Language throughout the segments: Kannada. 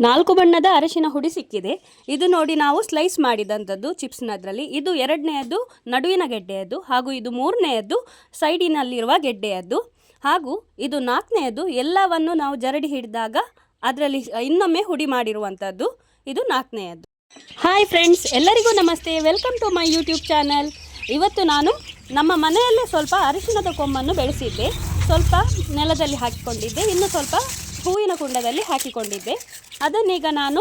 ನಾಲ್ಕು ಬಣ್ಣದ ಅರಿಶಿನ ಹುಡಿ ಸಿಕ್ಕಿದೆ. ಇದು ನೋಡಿ ನಾವು ಸ್ಲೈಸ್ ಮಾಡಿದಂಥದ್ದು ಚಿಪ್ಸ್ನದ್ರಲ್ಲಿ. ಇದು ಎರಡನೆಯದ್ದು ನಡುವಿನ ಗೆಡ್ಡೆಯದ್ದು ಹಾಗೂ ಇದು ಮೂರನೆಯದ್ದು ಸೈಡಿನಲ್ಲಿರುವ ಗೆಡ್ಡೆಯದ್ದು. ಹಾಗೂ ಇದು ನಾಲ್ಕನೆಯದು ಎಲ್ಲವನ್ನು ನಾವು ಜರಡಿ ಹಿಡಿದಾಗ ಅದರಲ್ಲಿ ಇನ್ನೊಮ್ಮೆ ಹುಡಿ ಮಾಡಿರುವಂಥದ್ದು ಇದು ನಾಲ್ಕನೆಯದ್ದು. ಹಾಯ್ ಫ್ರೆಂಡ್ಸ್ ಎಲ್ಲರಿಗೂ ನಮಸ್ತೆ. Welcome to my YouTube channel ಇವತ್ತು ನಾನು ನಮ್ಮ ಮನೆಯಲ್ಲೇ ಸ್ವಲ್ಪ ಅರಿಶಿನದ ಕೊಂಬನ್ನು ಬೆಳೆಸಿದ್ದೆ. ಸ್ವಲ್ಪ ನೆಲದಲ್ಲಿ ಹಾಕಿಕೊಂಡಿದ್ದೆ. ಇನ್ನು ಸ್ವಲ್ಪ ಹೂವಿನ ಕುಂಡದಲ್ಲಿ ಹಾಕಿಕೊಂಡಿದ್ದೆ. ಅದನ್ನೀಗ ನಾನು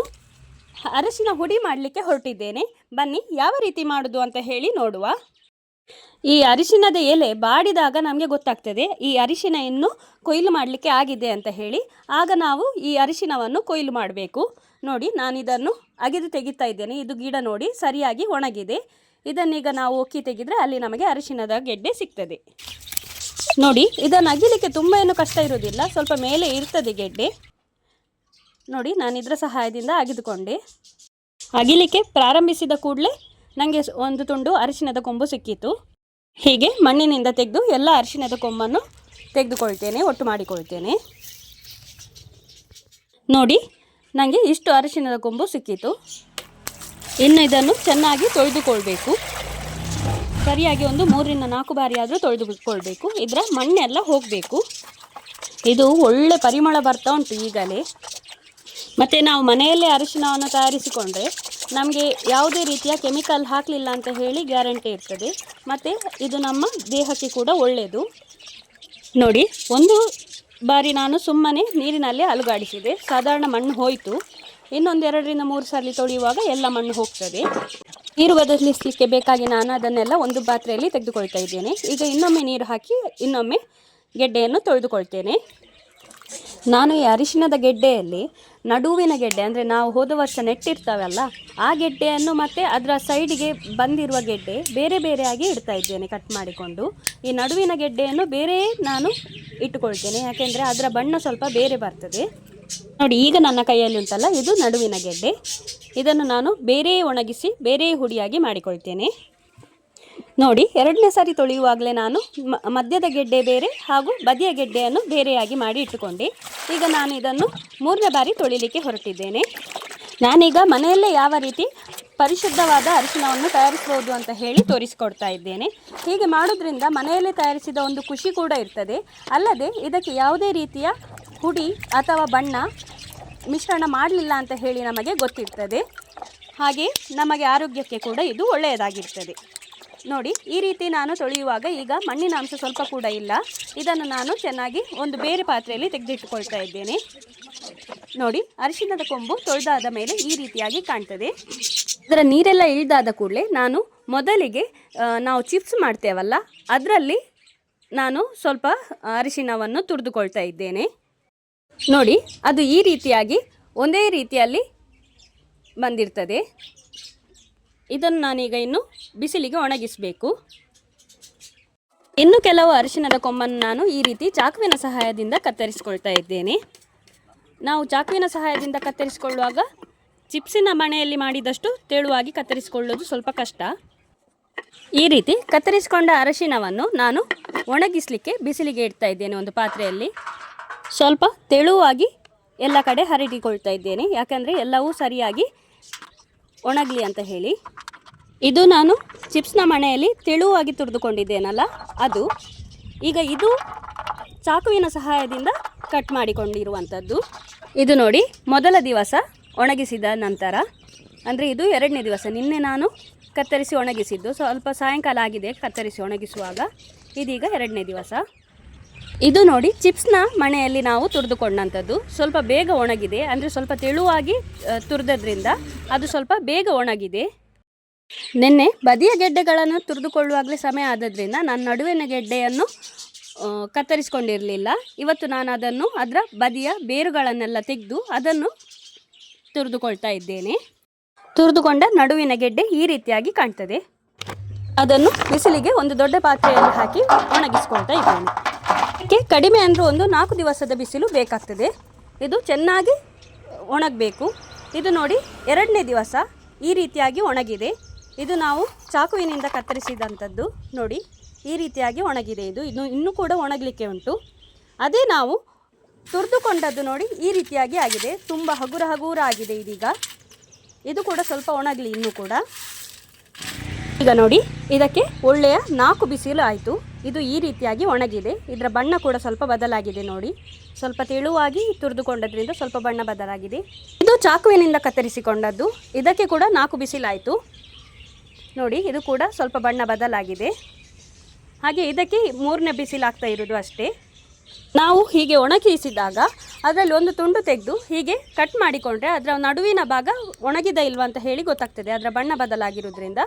ಅರಶಿನ ಹುಡಿ ಮಾಡಲಿಕ್ಕೆ ಹೊರಟಿದ್ದೇನೆ. ಬನ್ನಿ, ಯಾವ ರೀತಿ ಮಾಡೋದು ಅಂತ ಹೇಳಿ ನೋಡುವ. ಈ ಅರಿಶಿಣದ ಎಲೆ ಬಾಡಿದಾಗ ನಮಗೆ ಗೊತ್ತಾಗ್ತದೆ. ಈ ಅರಿಶಿನ ಇನ್ನು ಕೊಯ್ಲು ಮಾಡಲಿಕ್ಕೆ ಆಗಿದೆ ಅಂತ ಹೇಳಿ. ಆಗ ನಾವು ಈ ಅರಿಶಿನವನ್ನು ಕೊಯ್ಲು ಮಾಡಬೇಕು. ನೋಡಿ ನಾನು ಇದನ್ನು ಅಗೆದು ತೆಗಿತಾ ಇದ್ದೇನೆ. ಇದು ಗಿಡ ನೋಡಿ, ಸರಿಯಾಗಿ ಒಣಗಿದೆ. ಇದನ್ನೀಗ ನಾವು ಒಕ್ಕಿ ತೆಗೆದರೆ ಅಲ್ಲಿ ನಮಗೆ ಅರಿಶಿನದ ಗೆಡ್ಡೆ ಸಿಗ್ತದೆ. ನೋಡಿ ಇದನ್ನು ಅಗಿಲಿಕ್ಕೆ ತುಂಬ ಏನು ಕಷ್ಟ ಇರೋದಿಲ್ಲ ಸ್ವಲ್ಪ ಮೇಲೆ ಇರ್ತದೆ ಗೆಡ್ಡೆ. ನೋಡಿ, ನಾನು ಇದರ ಸಹಾಯದಿಂದ ಅಗಿದುಕೊಂಡೆ. ಅಗಿಲಿಕ್ಕೆ ಪ್ರಾರಂಭಿಸಿದ ಕೂಡಲೇ ನನಗೆ ಒಂದು ತುಂಡು ಅರಿಶಿನದ ಕೊಂಬು ಸಿಕ್ಕಿತು. ಹೀಗೆ ಮಣ್ಣಿನಿಂದ ತೆಗೆದು ಎಲ್ಲ ಅರಿಶಿಣದ ಕೊಂಬನ್ನು ತೆಗೆದುಕೊಳ್ತೇನೆ, ಒಟ್ಟು ಮಾಡಿಕೊಳ್ತೇನೆ. ನೋಡಿ ನನಗೆ ಇಷ್ಟು ಅರಿಶಿಣದ ಕೊಂಬು ಸಿಕ್ಕಿತು. ಇನ್ನು ಇದನ್ನು ಚೆನ್ನಾಗಿ ತೊಳೆದುಕೊಳ್ಬೇಕು. ಸರಿಯಾಗಿ ಒಂದು ಮೂರರಿಂದ ನಾಲ್ಕು ಬಾರಿ ಆದರೂ ತೊಳೆದುಕೊಳ್ಬೇಕು ಇದರ ಮಣ್ಣೆಲ್ಲ ಹೋಗಬೇಕು. ಇದು ಒಳ್ಳೆ ಪರಿಮಳ ಬರ್ತಾ ಉಂಟು ಈಗಲೇ. ಮತ್ತು ನಾವು ಮನೆಯಲ್ಲೇ ಅರಿಶಿನವನ್ನು ತಯಾರಿಸಿಕೊಂಡ್ರೆ ನಮಗೆ ಯಾವುದೇ ರೀತಿಯ ಕೆಮಿಕಲ್ ಹಾಕಲಿಲ್ಲ ಅಂತ ಹೇಳಿ ಗ್ಯಾರಂಟಿ ಇರ್ತದೆ. ಮತ್ತು ಇದು ನಮ್ಮ ದೇಹಕ್ಕೆ ಕೂಡ ಒಳ್ಳೆಯದು. ನೋಡಿ, ಒಂದು ಬಾರಿ ನಾನು ಸುಮ್ಮನೆ ನೀರಿನಲ್ಲಿ ಅಲುಗಾಡಿಸಿದೆ. ಸಾಧಾರಣ ಮಣ್ಣು ಹೋಯಿತು. ಇನ್ನೊಂದು ಎರಡರಿಂದ ಮೂರು ಸಲ ತೊಳೆಯುವಾಗ ಎಲ್ಲ ಮಣ್ಣು ಹೋಗ್ತದೆ. ನೀರು ಬದಲಿಸಲಿಕ್ಕೆ ಬೇಕಾಗಿ ನಾನು ಅದನ್ನೆಲ್ಲ ಒಂದು ಪಾತ್ರೆಯಲ್ಲಿ ತೆಗೆದುಕೊಳ್ತಾ ಇದ್ದೇನೆ. ಈಗ ಇನ್ನೊಮ್ಮೆ ನೀರು ಹಾಕಿ ಇನ್ನೊಮ್ಮೆ ಗೆಡ್ಡೆಯನ್ನು ತೊಳೆದುಕೊಳ್ತೇನೆ. ನಾನು ಈ ಅರಿಶಿಣದ ಗೆಡ್ಡೆಯಲ್ಲಿ ನಡುವಿನ ಗೆಡ್ಡೆ, ಅಂದರೆ ನಾವು ಹೋದ ವರ್ಷ ನೆಟ್ಟಿರ್ತಾವಲ್ಲ, ಆ ಗೆಡ್ಡೆಯನ್ನು ಮತ್ತು ಅದರ ಸೈಡಿಗೆ ಬಂದಿರುವ ಗೆಡ್ಡೆ ಬೇರೆ ಬೇರೆಯಾಗಿ ಇಡ್ತಾ ಇದ್ದೇನೆ ಕಟ್ ಮಾಡಿಕೊಂಡು. ಈ ನಡುವಿನ ಗೆಡ್ಡೆಯನ್ನು ಬೇರೆಯೇ ನಾನು ಇಟ್ಟುಕೊಳ್ತೇನೆ, ಯಾಕೆಂದರೆ ಅದರ ಬಣ್ಣ ಸ್ವಲ್ಪ ಬೇರೆ ಬರ್ತದೆ. ನೋಡಿ, ಈಗ ನನ್ನ ಕೈಯಲ್ಲಿ ಉಂಟಲ್ಲ, ಇದು ನಡುವಿನ ಗೆಡ್ಡೆ. ಇದನ್ನು ನಾನು ಬೇರೆ ಒಣಗಿಸಿ, ಬೇರೆ ಹುಡಿಯಾಗಿ ಮಾಡಿಕೊಳ್ತೇನೆ. ನೋಡಿ, ಎರಡನೇ ಸಾರಿ ತೊಳೆಯುವಾಗಲೇ ನಾನು ಮಧ್ಯದ ಗೆಡ್ಡೆ ಬೇರೆ ಹಾಗೂ ಬದಿಯ ಗೆಡ್ಡೆಯನ್ನು ಬೇರೆಯಾಗಿ ಮಾಡಿ ಇಟ್ಟುಕೊಂಡೆ. ಈಗ ನಾನು ಇದನ್ನು ಮೂರನೇ ಬಾರಿ ತೊಳಿಲಿಕ್ಕೆ ಹೊರಟಿದ್ದೇನೆ. ನಾನೀಗ ಮನೆಯಲ್ಲೇ ಯಾವ ರೀತಿ ಪರಿಶುದ್ಧವಾದ ಅರಿಶಿಣವನ್ನು ತಯಾರಿಸ್ಬೋದು ಅಂತ ಹೇಳಿ ತೋರಿಸಿಕೊಡ್ತಾ ಇದ್ದೇನೆ. ಹೀಗೆ ಮಾಡೋದ್ರಿಂದ ಮನೆಯಲ್ಲೇ ತಯಾರಿಸಿದ ಒಂದು ಖುಷಿ ಕೂಡ ಇರ್ತದೆ. ಅಲ್ಲದೆ, ಇದಕ್ಕೆ ಯಾವುದೇ ರೀತಿಯ ಹುಡಿ ಅಥವಾ ಬಣ್ಣ ಮಿಶ್ರಣ ಮಾಡಲಿಲ್ಲ ಅಂತ ಹೇಳಿ ನಮಗೆ ಗೊತ್ತಿರ್ತದೆ. ಹಾಗೆ ನಮಗೆ ಆರೋಗ್ಯಕ್ಕೆ ಕೂಡ ಇದು ಒಳ್ಳೆಯದಾಗಿರ್ತದೆ. ನೋಡಿ, ಈ ರೀತಿ ನಾನು ತೊಳೆಯುವಾಗ ಈಗ ಮಣ್ಣಿನ ಅಂಶ ಸ್ವಲ್ಪ ಕೂಡ ಇಲ್ಲ. ಇದನ್ನು ನಾನು ಚೆನ್ನಾಗಿ ಒಂದು ಬೇರೆ ಪಾತ್ರೆಯಲ್ಲಿ ತೆಗೆದಿಟ್ಟುಕೊಳ್ತಾ ಇದ್ದೇನೆ. ನೋಡಿ, ಅರಿಶಿಣದ ಕೊಂಬು ತೊಳೆದಾದ ಮೇಲೆ ಈ ರೀತಿಯಾಗಿ ಕಾಣ್ತದೆ. ಅದರ ನೀರೆಲ್ಲ ಇಳಿದಾದ ಕೂಡಲೇ ನಾನು ಮೊದಲಿಗೆ ನಾವು ಚಿಪ್ಸ್ ಮಾಡ್ತೇವಲ್ಲ, ಅದರಲ್ಲಿ ನಾನು ಸ್ವಲ್ಪ ಅರಿಶಿಣವನ್ನು ತುರಿದುಕೊಳ್ತಾ ಇದ್ದೇನೆ. ನೋಡಿ, ಅದು ಈ ರೀತಿಯಾಗಿ ಒಂದೇ ರೀತಿಯಲ್ಲಿ ಬಂದಿರ್ತದೆ. ಇದನ್ನು ನಾನೀಗ ಇನ್ನು ಬಿಸಿಲಿಗೆ ಒಣಗಿಸಬೇಕು. ಇನ್ನು ಕೆಲವು ಅರಿಶಿಣದ ಕೊಂಬನ್ನು ನಾನು ಈ ರೀತಿ ಚಾಕುವಿನ ಸಹಾಯದಿಂದ ಕತ್ತರಿಸಿಕೊಳ್ತಾ ಇದ್ದೇನೆ. ನಾವು ಚಾಕುವಿನ ಸಹಾಯದಿಂದ ಕತ್ತರಿಸಿಕೊಳ್ಳುವಾಗ ಚಿಪ್ಸಿನ ಮಣೆಯಲ್ಲಿ ಮಾಡಿದಷ್ಟು ತೆಳುವಾಗಿ ಕತ್ತರಿಸಿಕೊಳ್ಳೋದು ಸ್ವಲ್ಪ ಕಷ್ಟ. ಈ ರೀತಿ ಕತ್ತರಿಸಿಕೊಂಡ ಅರಶಿನವನ್ನು ನಾನು ಒಣಗಿಸಲಿಕ್ಕೆ ಬಿಸಿಲಿಗೆ ಇಡ್ತಾ ಇದ್ದೇನೆ ಒಂದು ಪಾತ್ರೆಯಲ್ಲಿ. ಸ್ವಲ್ಪ ತೆಳುವಾಗಿ ಎಲ್ಲ ಕಡೆ ಹರಡಿಕೊಳ್ತಾ ಇದ್ದೇನೆ. ಯಾಕಂದರೆ ಎಲ್ಲವೂ ಸರಿಯಾಗಿ ಒಣಗಲಿ ಅಂತ ಹೇಳಿ. ಇದು ನಾನು ಚಿಪ್ಸ್ನ ಮಣೆಯಲ್ಲಿ ತೆಳುವಾಗಿ ತುರಿದುಕೊಂಡಿದ್ದೇನಲ್ಲ, ಅದು ಈಗ ಇದು ಚಾಕುವಿನ ಸಹಾಯದಿಂದ ಕಟ್ ಮಾಡಿಕೊಂಡಿರುವಂಥದ್ದು. ಇದು ನೋಡಿ, ಮೊದಲ ದಿವಸ ಒಣಗಿಸಿದ ನಂತರ, ಅಂದರೆ ಇದು ಎರಡನೇ ದಿವಸ, ನಿನ್ನೆ ನಾನು ಕತ್ತರಿಸಿ ಒಣಗಿಸಿದ್ದು. ಸ್ವಲ್ಪ ಸಾಯಂಕಾಲ ಆಗಿದೆ ಕತ್ತರಿಸಿ ಒಣಗಿಸುವಾಗ, ಇದೀಗ ಎರಡನೇ ದಿವಸ. ಇದು ನೋಡಿ ಚಿಪ್ಸ್ನ ಮಣೆಯಲ್ಲಿ ನಾವು ತುರಿದುಕೊಂಡಂಥದ್ದು. ಸ್ವಲ್ಪ ಬೇಗ ಒಣಗಿದೆ. ಅಂದರೆ ಸ್ವಲ್ಪ ತೆಳುವಾಗಿ ತುರಿದ್ರಿಂದ ಅದು ಸ್ವಲ್ಪ ಬೇಗ ಒಣಗಿದೆ. ನಿನ್ನೆ ಬದಿಯ ಗೆಡ್ಡೆಗಳನ್ನು ತುರಿದುಕೊಳ್ಳುವಾಗಲೇ ಸಮಯ ಆದದ್ರಿಂದ ನಾನು ನಡುವಿನ ಗೆಡ್ಡೆಯನ್ನು ಕತ್ತರಿಸ್ಕೊಂಡಿರಲಿಲ್ಲ. ಇವತ್ತು ನಾನು ಅದನ್ನು ಅದರ ಬದಿಯ ಬೇರುಗಳನ್ನೆಲ್ಲ ತೆಗೆದು ಅದನ್ನು ತುರಿದುಕೊಳ್ತಾ ಇದ್ದೇನೆ. ತುರಿದುಕೊಂಡ ನಡುವಿನ ಗೆಡ್ಡೆ ಈ ರೀತಿಯಾಗಿ ಕಾಣ್ತದೆ. ಅದನ್ನು ಬಿಸಿಲಿಗೆ ಒಂದು ದೊಡ್ಡ ಪಾತ್ರೆಯಲ್ಲಿ ಹಾಕಿ ಒಣಗಿಸ್ಕೊಳ್ತಾ ಇದ್ದೇನೆ. ಇದಕ್ಕೆ ಕಡಿಮೆ ಅಂದರೂ ಒಂದು ನಾಲ್ಕು ದಿವಸದ ಬಿಸಿಲು ಬೇಕಾಗ್ತದೆ. ಇದು ಚೆನ್ನಾಗಿ ಒಣಗಬೇಕು. ಇದು ನೋಡಿ ಎರಡನೇ ದಿವಸ ಈ ರೀತಿಯಾಗಿ ಒಣಗಿದೆ. ಇದು ನಾವು ಚಾಕುವಿನಿಂದ ಕತ್ತರಿಸಿದಂಥದ್ದು ನೋಡಿ, ಈ ರೀತಿಯಾಗಿ ಒಣಗಿದೆ ಇದು. ಇದು ಇನ್ನೂ ಕೂಡ ಒಣಗಲಿಕ್ಕೆ ಉಂಟು. ಅದೇ ನಾವು ತುರಿದುಕೊಂಡದ್ದು ನೋಡಿ ಈ ರೀತಿಯಾಗಿ ಆಗಿದೆ. ತುಂಬ ಹಗುರ ಹಗುರ ಆಗಿದೆ ಇದೀಗ. ಇದು ಕೂಡ ಸ್ವಲ್ಪ ಒಣಗಲಿ ಇನ್ನೂ ಕೂಡ. ಈಗ ನೋಡಿ, ಇದಕ್ಕೆ ಒಳ್ಳೆಯ ನಾಲ್ಕು ಬಿಸಿಲು ಆಯಿತು. ಇದು ಈ ರೀತಿಯಾಗಿ ಒಣಗಿದೆ. ಇದರ ಬಣ್ಣ ಕೂಡ ಸ್ವಲ್ಪ ಬದಲಾಗಿದೆ ನೋಡಿ. ಸ್ವಲ್ಪ ತೆಳುವಾಗಿ ತುರಿದುಕೊಂಡದ್ರಿಂದ ಸ್ವಲ್ಪ ಬಣ್ಣ ಬದಲಾಗಿದೆ. ಇದು ಚಾಕುವಿನಿಂದ ಕತ್ತರಿಸಿಕೊಂಡದ್ದು. ಇದಕ್ಕೆ ಕೂಡ ನಾಲ್ಕು ಬಿಸಿಲಾಯಿತು ನೋಡಿ, ಇದು ಕೂಡ ಸ್ವಲ್ಪ ಬಣ್ಣ ಬದಲಾಗಿದೆ. ಹಾಗೆ ಇದಕ್ಕೆ ಮೂರನೇ ಬಿಸಿಲಾಗ್ತಾ ಇರೋದು ಅಷ್ಟೇ. ನಾವು ಹೀಗೆ ಒಣಗಿಸಿದಾಗ ಅದರಲ್ಲಿ ಒಂದು ತುಂಡು ತೆಗೆದು ಹೀಗೆ ಕಟ್ ಮಾಡಿಕೊಂಡ್ರೆ ಅದರ ನಡುವಿನ ಭಾಗ ಒಣಗಿದ ಇಲ್ವಾ ಅಂತ ಹೇಳಿ ಗೊತ್ತಾಗ್ತದೆ. ಅದರ ಬಣ್ಣ ಬದಲಾಗಿರೋದ್ರಿಂದ.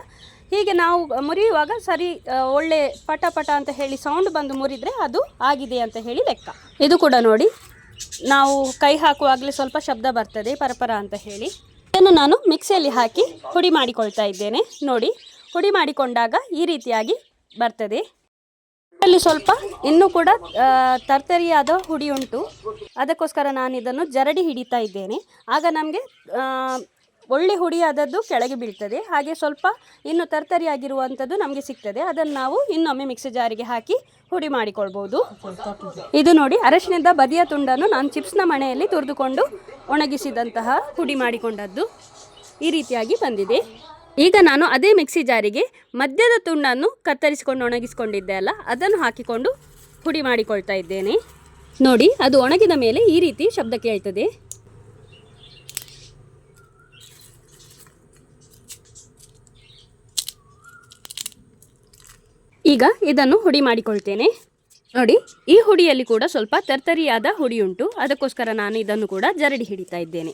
ಹೀಗೆ ನಾವು ಮುರಿಯುವಾಗ ಸರಿ ಒಳ್ಳೆ ಪಟ ಪಟ ಅಂತ ಹೇಳಿ ಸೌಂಡ್ ಬಂದು ಮುರಿದ್ರೆ ಅದು ಆಗಿದೆ ಅಂತ ಹೇಳಿ ಲೆಕ್ಕ. ಇದು ಕೂಡ ನೋಡಿ. ನಾವು ಕೈ ಹಾಕುವಾಗಲೇ ಸ್ವಲ್ಪ ಶಬ್ದ ಬರ್ತದೆ, ಪರಪರ ಅಂತ ಹೇಳಿ. ಇದನ್ನು ನಾನು ಮಿಕ್ಸಿಯಲ್ಲಿ ಹಾಕಿ ಹುಡಿ ಮಾಡಿಕೊಳ್ತಾ ಇದ್ದೇನೆ. ನೋಡಿ ಹುಡಿ ಮಾಡಿಕೊಂಡಾಗ ಈ ರೀತಿಯಾಗಿ ಬರ್ತದೆ. ಅಲ್ಲಿ ಸ್ವಲ್ಪ ಇನ್ನೂ ಕೂಡ ತರ್ತರಿಯಾದ ಹುಡಿ ಉಂಟು. ಅದಕ್ಕೋಸ್ಕರ ನಾನು ಇದನ್ನು ಜರಡಿ ಹಿಡಿತಾ ಇದ್ದೇನೆ. ಆಗ ನಮಗೆ ಒಳ್ಳೆ ಹುಡಿ ಆದದ್ದು ಕೆಳಗೆ ಬೀಳ್ತದೆ. ಹಾಗೆ ಸ್ವಲ್ಪ ಇನ್ನು ತರ್ತರಿಯಾಗಿರುವಂಥದ್ದು ನಮಗೆ ಸಿಗ್ತದೆ. ಅದನ್ನು ನಾವು ಇನ್ನೊಮ್ಮೆ ಮಿಕ್ಸಿ ಜಾರಿಗೆ ಹಾಕಿ ಹುಡಿ ಮಾಡಿಕೊಳ್ಬೋದು. ಇದು ನೋಡಿ ಅರಶಿನದ ಬದಿಯ ತುಂಡನ್ನು ನಾನು ಚಿಪ್ಸ್ನ ಮಣೆಯಲ್ಲಿ ತುರಿದುಕೊಂಡು ಒಣಗಿಸಿದಂತಹ ಹುಡಿ ಮಾಡಿಕೊಂಡದ್ದು ಈ ರೀತಿಯಾಗಿ ಬಂದಿದೆ. ಈಗ ನಾನು ಅದೇ ಮಿಕ್ಸಿ ಜಾರಿಗೆ ಮಧ್ಯದ ತುಂಡನ್ನು ಕತ್ತರಿಸಿಕೊಂಡು ಒಣಗಿಸಿಕೊಂಡಿದ್ದೆ ಅಲ್ಲ, ಅದನ್ನು ಹಾಕಿಕೊಂಡು ಪುಡಿ ಮಾಡಿಕೊಳ್ತಾ ಇದ್ದೇನೆ. ನೋಡಿ, ಅದು ಒಣಗಿದ ಮೇಲೆ ಈ ರೀತಿ ಶಬ್ದ ಕೇಳ್ತದೆ. ಈಗ ಇದನ್ನು ಹುಡಿ ಮಾಡಿಕೊಳ್ತೇನೆ. ನೋಡಿ, ಈ ಹುಡಿಯಲ್ಲಿ ಕೂಡ ಸ್ವಲ್ಪ ತರ್ತರಿಯಾದ ಹುಡಿ ಉಂಟು. ಅದಕ್ಕೋಸ್ಕರ ನಾನು ಇದನ್ನು ಕೂಡ ಜರಡಿ ಹಿಡಿತಾ ಇದ್ದೇನೆ.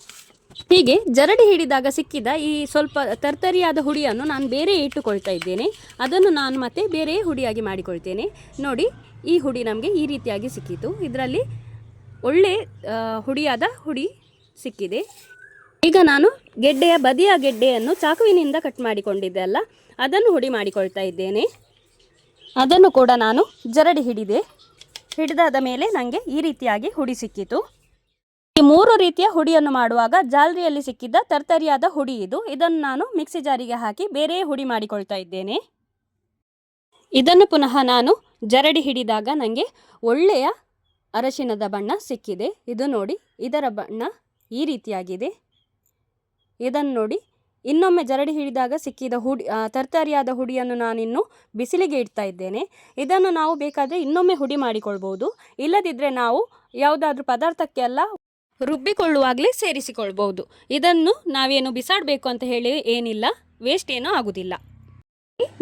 ಹೀಗೆ ಜರಡಿ ಹಿಡಿದಾಗ ಸಿಕ್ಕಿದ ಈ ಸ್ವಲ್ಪ ತರ್ತರಿಯಾದ ಹುಡಿಯನ್ನು ನಾನು ಬೇರೆ ಇಟ್ಟುಕೊಳ್ತಾ ಇದ್ದೇನೆ. ಅದನ್ನು ನಾನು ಮತ್ತೆ ಬೇರೆ ಹುಡಿಯಾಗಿ ಮಾಡಿಕೊಳ್ತೇನೆ. ನೋಡಿ, ಈ ಹುಡಿ ನಮಗೆ ಈ ರೀತಿಯಾಗಿ ಸಿಕ್ಕಿತು. ಇದರಲ್ಲಿ ಒಳ್ಳೆ ಹುಡಿಯಾದ ಹುಡಿ ಸಿಕ್ಕಿದೆ. ಈಗ ನಾನು ಗೆಡ್ಡೆಯ ಬದಿಯ ಗೆಡ್ಡೆಯನ್ನು ಚಾಕುವಿನಿಂದ ಕಟ್ ಮಾಡಿಕೊಂಡಿದ್ದೆ ಅಲ್ಲ, ಅದನ್ನು ಹುಡಿ ಮಾಡಿಕೊಳ್ತಾ ಇದ್ದೇನೆ. ಅದನ್ನು ಕೂಡ ನಾನು ಜರಡಿ ಹಿಡಿದೆ. ಹಿಡಿದಾದ ಮೇಲೆ ನನಗೆ ಈ ರೀತಿಯಾಗಿ ಹುಡಿ ಸಿಕ್ಕಿತು. ಈ ಮೂರು ರೀತಿಯ ಹುಡಿಯನ್ನು ಮಾಡುವಾಗ ಜಾಲರಿಯಲ್ಲಿ ಸಿಕ್ಕಿದ್ದ ತರ್ತರಿಯಾದ ಹುಡಿ ಇದು. ಇದನ್ನು ನಾನು ಮಿಕ್ಸಿ ಜಾರಿಗೆ ಹಾಕಿ ಬೇರೆ ಹುಡಿ ಮಾಡಿಕೊಳ್ತಾ ಇದ್ದೇನೆ. ಇದನ್ನು ಪುನಃ ನಾನು ಜರಡಿ ಹಿಡಿದಾಗ ನನಗೆ ಒಳ್ಳೆಯ ಅರಶಿನದ ಬಣ್ಣ ಸಿಕ್ಕಿದೆ. ಇದು ನೋಡಿ, ಇದರ ಬಣ್ಣ ಈ ರೀತಿಯಾಗಿದೆ. ಇದನ್ನು ನೋಡಿ, ಇನ್ನೊಮ್ಮೆ ಜರಡಿ ಹಿಡಿದಾಗ ಸಿಕ್ಕಿದ ಹುಡಿ ತರ್ತರಿಯಾದ ಹುಡಿಯನ್ನು ನಾನಿನ್ನು ಬಿಸಿಲಿಗೆ ಇಡ್ತಾ ಇದ್ದೇನೆ. ಇದನ್ನು ನಾವು ಬೇಕಾದರೆ ಇನ್ನೊಮ್ಮೆ ಹುಡಿ ಮಾಡಿಕೊಳ್ಬೋದು. ಇಲ್ಲದಿದ್ದರೆ ನಾವು ಯಾವುದಾದ್ರೂ ಪದಾರ್ಥಕ್ಕೆಲ್ಲ ರುಬ್ಬಿಕೊಳ್ಳುವಾಗಲೇ ಸೇರಿಸಿಕೊಳ್ಳಬಹುದು ಇದನ್ನು ನಾವೇನು ಬಿಸಾಡಬೇಕು ಅಂತ ಹೇಳಿ ಏನಿಲ್ಲ ವೇಸ್ಟ್ ಏನೂ ಆಗುವುದಿಲ್ಲ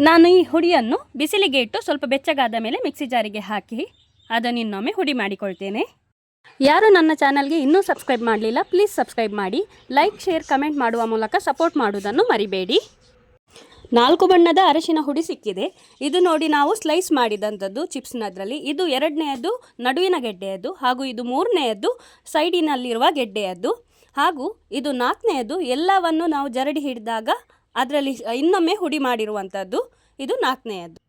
ನಾನು ಈ ಹುಡಿಯನ್ನು ಬಿಸಿಲಿಗೆ ಇಟ್ಟು ಸ್ವಲ್ಪ ಬೆಚ್ಚಗಾದ ಮೇಲೆ ಮಿಕ್ಸಿ ಜಾರಿಗೆ ಹಾಕಿ ಅದನ್ನು ಇನ್ನೊಮ್ಮೆ ಹುಡಿ ಮಾಡಿಕೊಳ್ತೇನೆ. ಯಾರು ನನ್ನ ಚಾನಲ್ಗೆ ಇನ್ನೂ ಸಬ್ಸ್ಕ್ರೈಬ್ ಮಾಡಲಿಲ್ಲ ಪ್ಲೀಸ್ ಸಬ್ಸ್ಕ್ರೈಬ್ ಮಾಡಿ. ಲೈಕ್ ಶೇರ್ ಕಮೆಂಟ್ ಮಾಡುವ ಮೂಲಕ ಸಪೋರ್ಟ್ ಮಾಡುವುದನ್ನು ಮರಿಬೇಡಿ. ನಾಲ್ಕು ಬಣ್ಣದ ಅರಶಿನ ಹುಡಿ ಸಿಕ್ಕಿದೆ. ಇದು ನೋಡಿ ನಾವು ಸ್ಲೈಸ್ ಮಾಡಿದಂಥದ್ದು ಚಿಪ್ಸ್ನದ್ರಲ್ಲಿ ಇದು ಎರಡನೆಯದ್ದು ನಡುವಿನ ಗೆಡ್ಡೆಯದ್ದು ಹಾಗೂ ಇದು ಮೂರನೆಯದ್ದು ಸೈಡಿನಲ್ಲಿರುವ ಗೆಡ್ಡೆಯದ್ದು. ಹಾಗೂ ಇದು ನಾಲ್ಕನೆಯದ್ದು ಎಲ್ಲವನ್ನು ನಾವು ಜರಡಿ ಹಿಡಿದಾಗ ಅದರಲ್ಲಿ ಇನ್ನೊಮ್ಮೆ ಹುಡಿ ಮಾಡಿರುವಂಥದ್ದು ಇದು ನಾಲ್ಕನೆಯದ್ದು.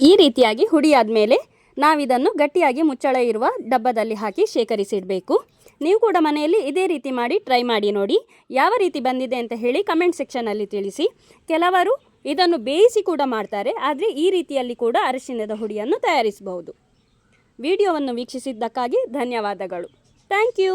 ಈ ರೀತಿಯಾಗಿ ಹುಡಿ ಆದಮೇಲೆ ನಾವಿದನ್ನು ಗಟ್ಟಿಯಾಗಿ ಮುಚ್ಚಳ ಇರುವ ಡಬ್ಬದಲ್ಲಿ ಹಾಕಿ ಶೇಖರಿಸಿಡಬೇಕು. ನೀವು ಕೂಡ ಮನೆಯಲ್ಲಿ ಇದೇ ರೀತಿ ಮಾಡಿ ಟ್ರೈ ಮಾಡಿ ನೋಡಿ. ಯಾವ ರೀತಿ ಬಂದಿದೆ ಅಂತ ಹೇಳಿ ಕಮೆಂಟ್ ಸೆಕ್ಷನಲ್ಲಿ ತಿಳಿಸಿ. ಕೆಲವರು ಇದನ್ನು ಬೇಯಿಸಿ ಕೂಡ ಮಾಡ್ತಾರೆ, ಆದರೆ ಈ ರೀತಿಯಲ್ಲಿ ಕೂಡ ಅರಿಶಿಣದ ಹುಡಿಯನ್ನು ತಯಾರಿಸಬಹುದು. ವಿಡಿಯೋವನ್ನು ವೀಕ್ಷಿಸಿದ್ದಕ್ಕಾಗಿ ಧನ್ಯವಾದಗಳು. Thank you!